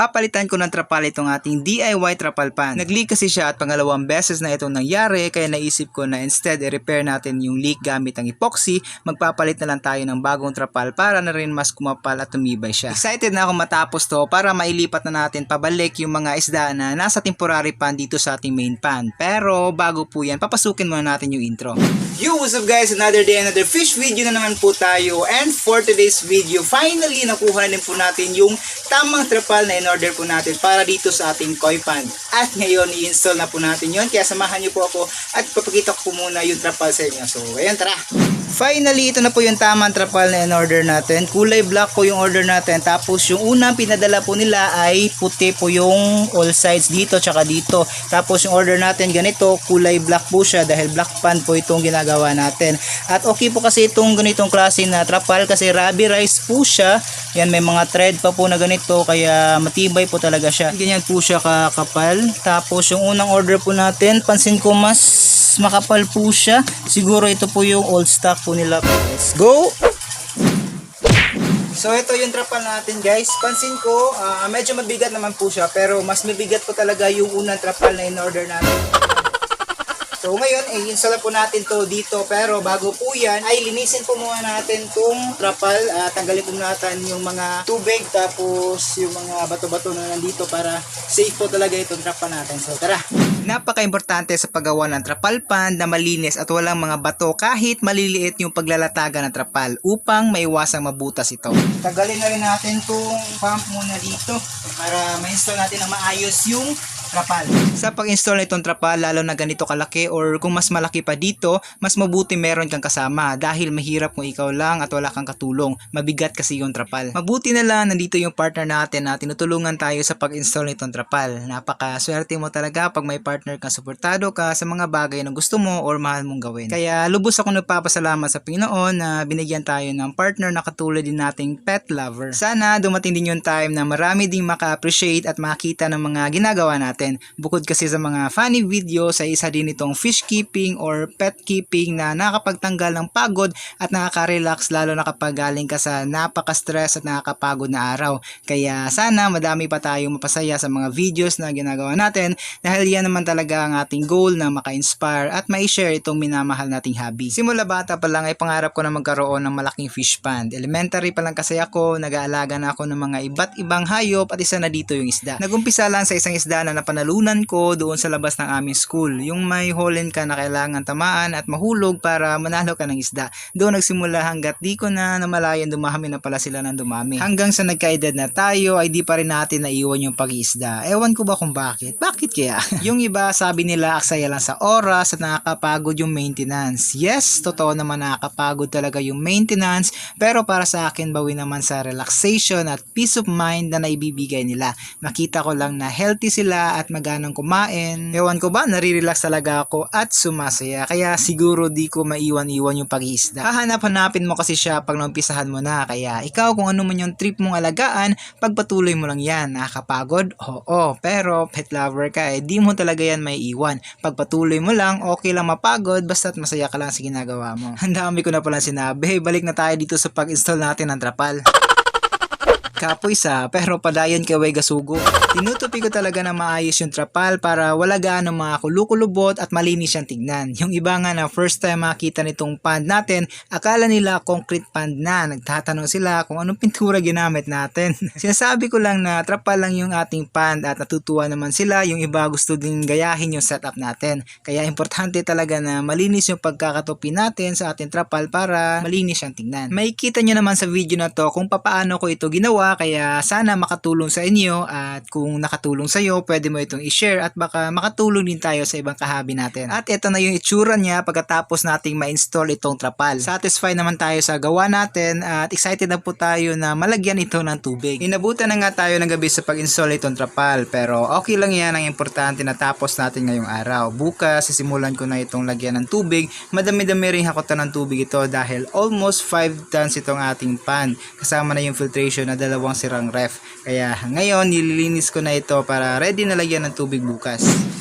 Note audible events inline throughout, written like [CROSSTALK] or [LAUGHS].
papalitan ko ng trapal itong ating DIY trapal pan. Nag-leak kasi siya at pangalawang beses na itong nangyari kaya naisip ko na instead i-repair natin yung leak gamit ang epoxy, magpapalit na lang tayo ng bagong trapal para na rin mas kumapal at tumibay siya. Excited na ako matapos to para mailipat na natin pabalik yung mga isda na nasa temporary pan dito sa ating main pan. Pero bago po yan, papasukin muna natin yung intro. Yo, what's up guys? Another day, another fish video na naman po tayo. And for today's video, finally nakuha na din po natin yung tamang trapal na in-order po natin para dito sa ating koi pan. At ngayon, i-install na po natin yon Kaya samahan niyo po ako at papakita ko muna yung trapal sa inyo. So, ayan, tara! Finally, ito na po yung tamang trapal na in-order natin. Kulay black po yung order natin. Tapos yung unang pinadala po nila ay puti po yung all sides dito tsaka dito. Tapos yung order natin ganito, kulay black po siya dahil black pan po itong ginagawa natin. At okay po kasi itong ganitong klase na trapal kasi rubby rice po siya. Yan may mga thread pa po na ganito kaya matibay po talaga siya. Ganyan po siya kakapal. Tapos yung unang order po natin, pansin ko mas makapal po siya. Siguro ito po yung old stock po nila. Let's go! So ito yung trapal natin guys. Pansin ko, ah, medyo mabigat naman po siya pero mas mabigat po talaga yung unang trapal na in-order natin. So ngayon, eh, install po natin to dito pero bago po yan, ay linisin po muna natin tong trapal. at tanggalin po natin yung mga tubig tapos yung mga bato-bato na nandito para safe po talaga itong trapal natin. So tara! Napaka-importante sa paggawa ng trapal pan na malinis at walang mga bato kahit maliliit yung paglalataga ng trapal upang maiwasang mabutas ito. Tagalin na rin natin tong pump muna dito para ma-install natin na maayos yung trapal. Sa pag-install nitong trapal, lalo na ganito kalaki or kung mas malaki pa dito, mas mabuti meron kang kasama dahil mahirap kung ikaw lang at wala kang katulong. Mabigat kasi yung trapal. Mabuti na lang nandito yung partner natin na tinutulungan tayo sa pag-install nitong trapal. Napaka-swerte mo talaga pag may partner kang suportado ka sa mga bagay na gusto mo or mahal mong gawin. Kaya lubos ako nagpapasalamat sa Pinoon na binigyan tayo ng partner na katulad din nating pet lover. Sana dumating din yung time na marami ding maka-appreciate at makita ng mga ginagawa natin. Bukod kasi sa mga funny video, sa isa din itong fish keeping or pet keeping na nakakapagtanggal ng pagod at nakaka-relax lalo na kapag galing ka sa napaka-stress at nakakapagod na araw. Kaya sana madami pa tayong mapasaya sa mga videos na ginagawa natin dahil yan naman talaga ang ating goal na maka-inspire at ma-share itong minamahal nating hobby. Simula bata pa lang ay pangarap ko na magkaroon ng malaking fish pond. Elementary pa lang kasi ako, nag-aalaga na ako ng mga iba't ibang hayop at isa na dito yung isda. Nagumpisa lang sa isang isda na napanalunan ko doon sa labas ng aming school. Yung may holin ka na kailangan tamaan at mahulog para manalo ka ng isda. Doon nagsimula hanggat di ko na namalayan dumami na pala sila ng dumami. Hanggang sa nagkaedad na tayo ay di pa rin natin naiwan yung pag-iisda. Ewan ko ba kung bakit? Bakit kaya? [LAUGHS] yung iba sabi nila aksaya lang sa oras at nakakapagod yung maintenance. Yes, totoo naman nakakapagod talaga yung maintenance pero para sa akin bawi naman sa relaxation at peace of mind na naibibigay nila. Nakita ko lang na healthy sila at maganang kumain. Ewan ko ba, nare-relax talaga ako at sumasaya. Kaya siguro di ko maiwan-iwan yung pag-iisda. Hahanap-hanapin mo kasi siya pag naumpisahan mo na. Kaya ikaw kung ano man yung trip mong alagaan, pagpatuloy mo lang yan. Nakakapagod? Oo. Pero pet lover ka eh, di mo talaga yan may iwan. Pagpatuloy mo lang, okay lang mapagod, basta't masaya ka lang sa ginagawa mo. [LAUGHS] Ang dami ko na pala sinabi. Balik na tayo dito sa pag-install natin ng trapal. Kapoy sa, pero padayon kay Way Gasugo. Tinutupi ko talaga na maayos yung trapal para wala gaano mga kulukulubot at malinis siyang tignan. Yung iba nga na first time makita nitong pond natin, akala nila concrete pond na. Nagtatanong sila kung anong pintura ginamit natin. [LAUGHS] Sinasabi ko lang na trapal lang yung ating pond at natutuwa naman sila. Yung iba gusto din gayahin yung setup natin. Kaya importante talaga na malinis yung pagkakatupi natin sa ating trapal para malinis siyang tignan. May kita nyo naman sa video na to kung papaano ko ito ginawa kaya sana makatulong sa inyo at kung nakatulong sa iyo, pwede mo itong i-share at baka makatulong din tayo sa ibang kahabi natin. At ito na yung itsura niya pagkatapos nating ma-install itong trapal. Satisfied naman tayo sa gawa natin at excited na po tayo na malagyan ito ng tubig. Inabutan na nga tayo ng gabi sa pag-install itong trapal pero okay lang yan ang importante na tapos natin ngayong araw. Bukas sisimulan ko na itong lagyan ng tubig. Madami-dami rin hakotan ng tubig ito dahil almost 5 tons itong ating pan. Kasama na yung filtration na dalawang sirang ref. Kaya ngayon nililinis ko na ito para ready na lagyan ng tubig bukas.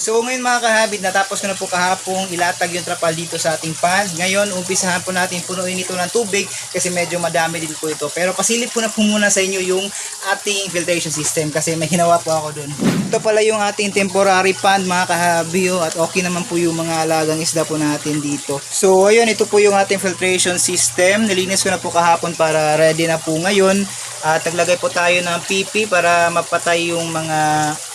So ngayon mga kahabit, natapos ko na po kahapong ilatag yung trapal dito sa ating pan. Ngayon, umpisahan po natin punuin ito ng tubig kasi medyo madami din po ito. Pero pasilip ko na po muna sa inyo yung ating filtration system kasi may ginawa po ako dun. Ito pala yung ating temporary pan mga kahabyo at okay naman po yung mga alagang isda po natin dito. So ayun, ito po yung ating filtration system. Nilinis ko na po kahapon para ready na po ngayon. At naglagay po tayo ng PP para mapatay yung mga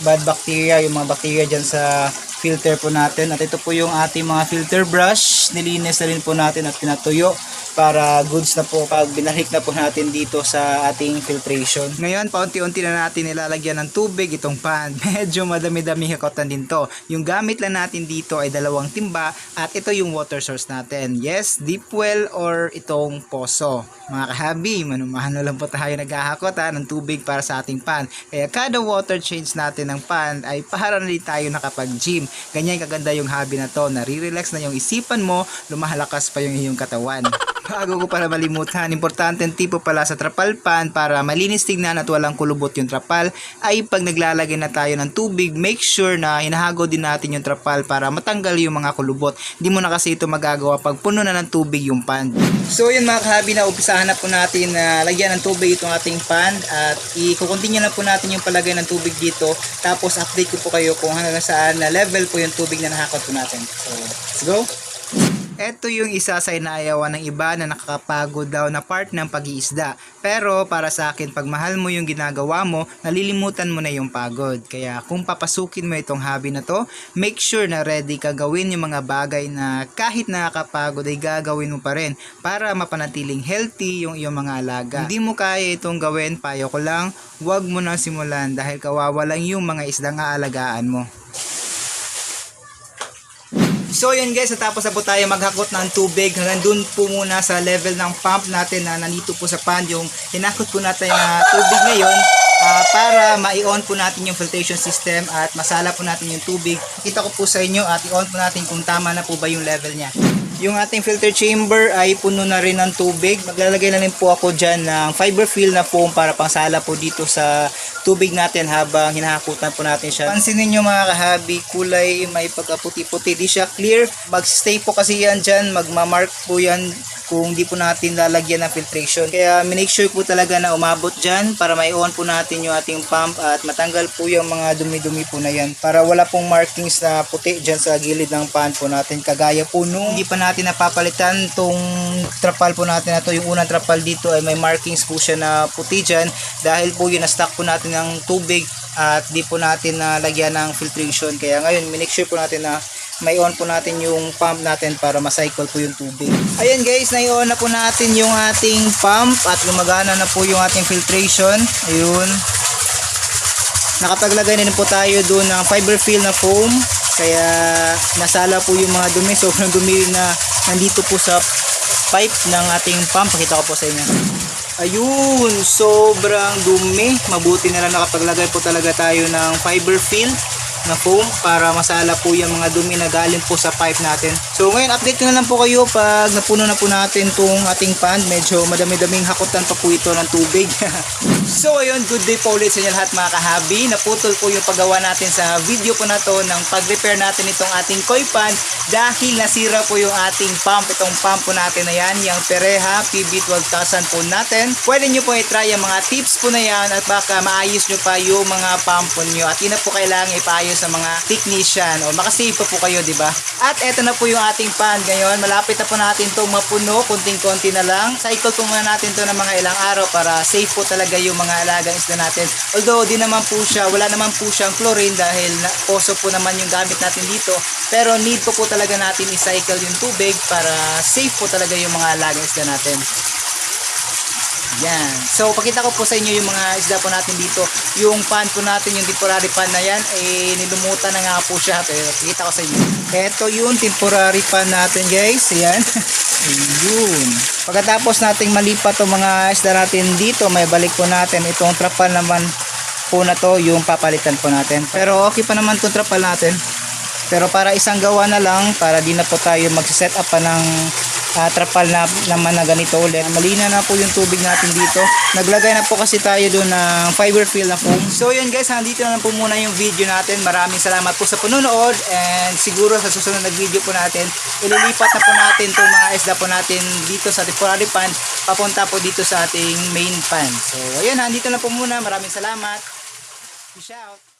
bad bacteria, yung mga bacteria dyan sa filter po natin. At ito po yung ating mga filter brush. Nilinis na rin po natin at pinatuyo para goods na po pag binalik na po natin dito sa ating filtration. Ngayon, paunti-unti na natin nilalagyan ng tubig itong pan. [LAUGHS] Medyo madami-dami hakotan din to. Yung gamit lang natin dito ay dalawang timba at ito yung water source natin. Yes, deep well or itong poso. Mga kahabi, manumahano lang po tayo naghahakot ha, ng tubig para sa ating pan. Kaya kada water change natin ng pan ay para na rin tayo nakapag-gym. Ganyan kaganda yung hobby na to. Nare-relax na yung isipan mo, lumahalakas pa yung iyong katawan. [LAUGHS] Bago ko para malimutan, importante tipo pala sa trapal pan para malinis tignan at walang kulubot yung trapal ay pag naglalagay na tayo ng tubig, make sure na hinahago din natin yung trapal para matanggal yung mga kulubot. Hindi mo na kasi ito magagawa pag puno na ng tubig yung pan. So yun mga kahabi na umpisahan na po natin na lagyan ng tubig itong ating pan at i-continue na po natin yung palagay ng tubig dito tapos update ko po kayo kung hanggang saan na level po yung tubig na nakakot po natin. So let's go! Ito yung isa sa inaayawan ng iba na nakakapagod daw na part ng pag-iisda. Pero para sa akin, pag mahal mo yung ginagawa mo, nalilimutan mo na yung pagod. Kaya kung papasukin mo itong hobby na to, make sure na ready ka gawin yung mga bagay na kahit nakakapagod ay gagawin mo pa rin para mapanatiling healthy yung iyong mga alaga. Hindi mo kaya itong gawin, payo ko lang, huwag mo nang simulan dahil kawawalan yung mga isdang aalagaan mo. So yun guys, natapos na po tayo maghakot ng tubig hanggang dun po muna sa level ng pump natin na nandito po sa pan yung hinakot po natin na tubig ngayon ah, para ma-on po natin yung filtration system at masala po natin yung tubig. Kita ko po sa inyo at i-on po natin kung tama na po ba yung level niya. Yung ating filter chamber ay puno na rin ng tubig. Maglalagay na rin po ako dyan ng fiber fill na foam para pangsala po dito sa tubig natin habang hinahakutan po natin siya. Pansinin nyo mga kahabi, kulay may pagkaputi-puti. Di siya clear. Mag-stay po kasi yan dyan. Magmamark po yan kung di po natin lalagyan ng filtration. Kaya make sure po talaga na umabot dyan para mai-on po natin yung ating pump at matanggal po yung mga dumi-dumi po na yan para wala pong markings na puti dyan sa gilid ng pan po natin. Kagaya po nung hindi pa natin napapalitan tong trapal po natin na to. Yung unang trapal dito ay may markings po siya na puti dyan dahil po yun na-stock po natin ng tubig at di po natin nalagyan ng filtration. Kaya ngayon, make sure po natin na may on po natin yung pump natin para ma-cycle po yung tubig. Ayan guys, na-on na po natin yung ating pump at gumagana na po yung ating filtration. Ayun. Nakapaglagay na po tayo doon ng fiber fill na foam. Kaya nasala po yung mga dumi. [LAUGHS] Sobrang dumi na nandito po sa pipe ng ating pump. Pakita ko po sa inyo. Ayun, sobrang dumi. Mabuti na lang nakapaglagay po talaga tayo ng fiber fill na foam para masala po yung mga dumi na galing po sa pipe natin. So ngayon update na lang po kayo pag napuno na po natin tong ating pan. Medyo madami-daming hakutan pa po ito ng tubig. [LAUGHS] so ayun, good day po ulit sa inyo lahat mga kahabi. Naputol po yung paggawa natin sa video po na to ng pag-repair natin itong ating koi pan dahil nasira po yung ating pump. Itong pump po natin na yan, yung Pereha PB12000 po natin. Pwede nyo po i-try yung mga tips po na yan at baka maayos nyo pa yung mga pump po nyo at yun na po kailangan ipaayos sa mga technician o makasave pa po kayo, di ba? At eto na po yung ating pan ngayon. Malapit na po natin itong mapuno, kunting-konti na lang. Cycle po muna natin to ng mga ilang araw para safe po talaga yung mga alagang isda natin. Although, di naman po siya, wala naman po siyang chlorine dahil na, poso po naman yung gamit natin dito. Pero need po po talaga natin i-cycle yung tubig para safe po talaga yung mga alagang isda natin. Yan. So, pakita ko po sa inyo yung mga isda po natin dito. Yung pan po natin, yung temporary pan na yan, eh, nilumutan na nga po siya. Pero, pakita ko sa inyo. Ito yung temporary pan natin, guys. Ayan. [LAUGHS] Ayun. Pagkatapos nating malipat itong mga isda natin dito, may balik po natin. Itong trapal naman po na to, yung papalitan po natin. Pero, okay pa naman itong trapal natin. Pero para isang gawa na lang, para di na po tayo mag-set up pa ng ah, trapal na naman na ganito ulit. Malina na po yung tubig natin dito. Naglagay na po kasi tayo doon ng fiber fill na foam. So yun guys, nandito na po muna yung video natin. Maraming salamat po sa panonood and siguro sa susunod na video po natin, ililipat na po natin itong mga isda po natin dito sa temporary pan papunta po dito sa ating main pan. So ayun, nandito na po muna. Maraming salamat. Peace out.